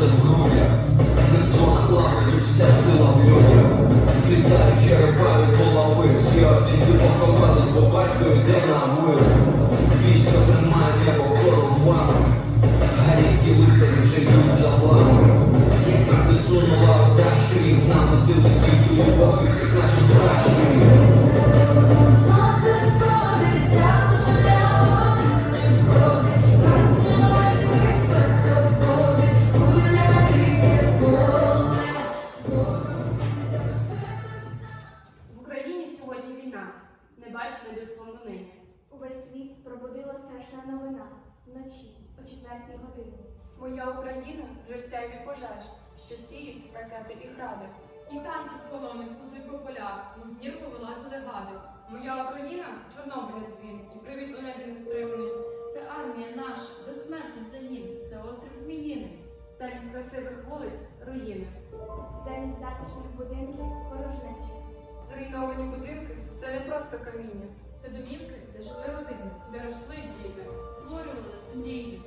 Santo Україна вже вся від пожеж, що сіють ракети і гради. І танки в колонах позуть по полях, мов з нірку вилазили гади. Моя Україна Чорнобиля дзвін, і привіт у небі нестримний. Це армія наша, безсмертний загін, це острів Зміїний. Замість красивих вулиць руїни. Замість затишних будинків порожнечі. Зруйновані будинки це не просто каміння. Це домівки, де жили родини. Де росли діти. Створювалися мрії.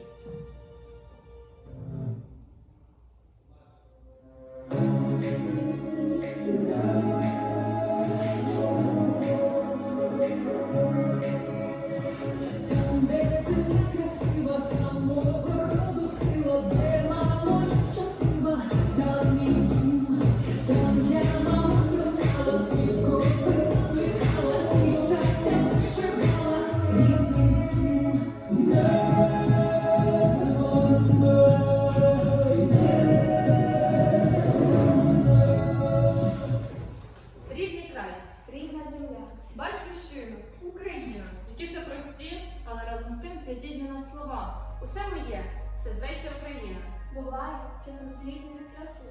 Які це прості, але разом з тим святі для нас слова. Усе моє, все зветься Україна. Буває часом слідної краси.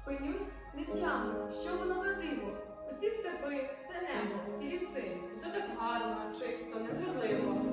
Спинюсь, не втямлю, що воно за диво. Оці степи, це небо, ці ліси. Все так гарно, чисто, незрадливо.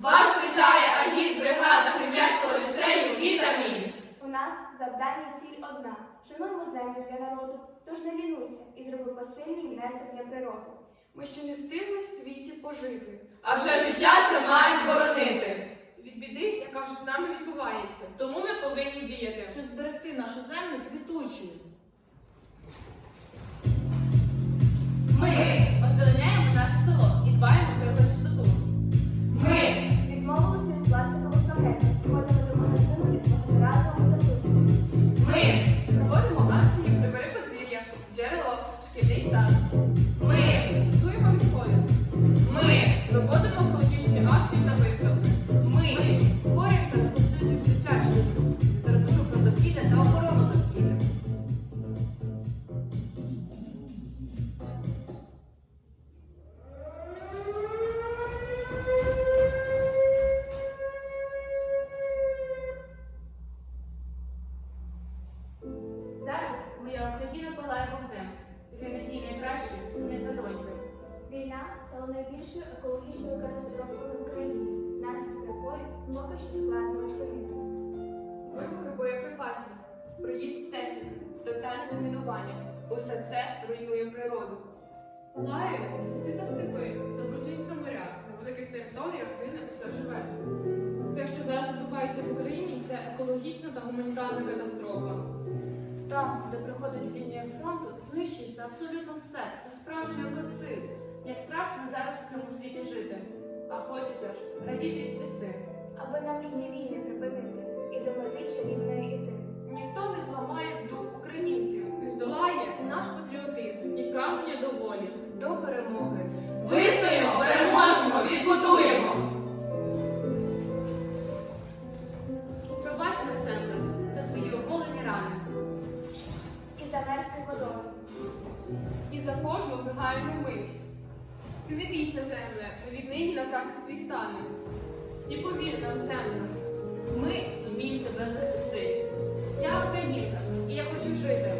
Вас вітає агітбригада Кремлянського ліцею Вітамін. У нас завдання ціль одна. Шануємо землю для народу, тож не лінуйся і зроби посильний внесок для природи. Ми ще не встигли в світі пожити. А вже життя це мають боронити. Від біди, яка вже з нами відбувається. Тому ми повинні діяти. Щоб зберегти нашу землю квітучою. палає вогнем, Він найкраще сини та. Війна стала найбільшою екологічною катастрофою в Україні, наслідки якої поки що складно оцінити. Вибухи боєприпасів, проїзд техніки, тотальне замінування. Усе це руйнує природу. Лає сита степи, забруднюються моря, на великих територіях вине усе живе. Те, що зараз відбувається в Україні, це екологічна та гуманітарна катастрофа. Там, де проходить лінія фронту, знищується абсолютно все. Це справжній екоцид. Як страшно зараз в цьому світі жити. А хочеться ж радіти і цвісти. Аби нам лінії війни припинити і до мети чарівної іти. Ніхто не зламає. Олександр, ми зуміємо тебе захистити. Я українка і я хочу жити.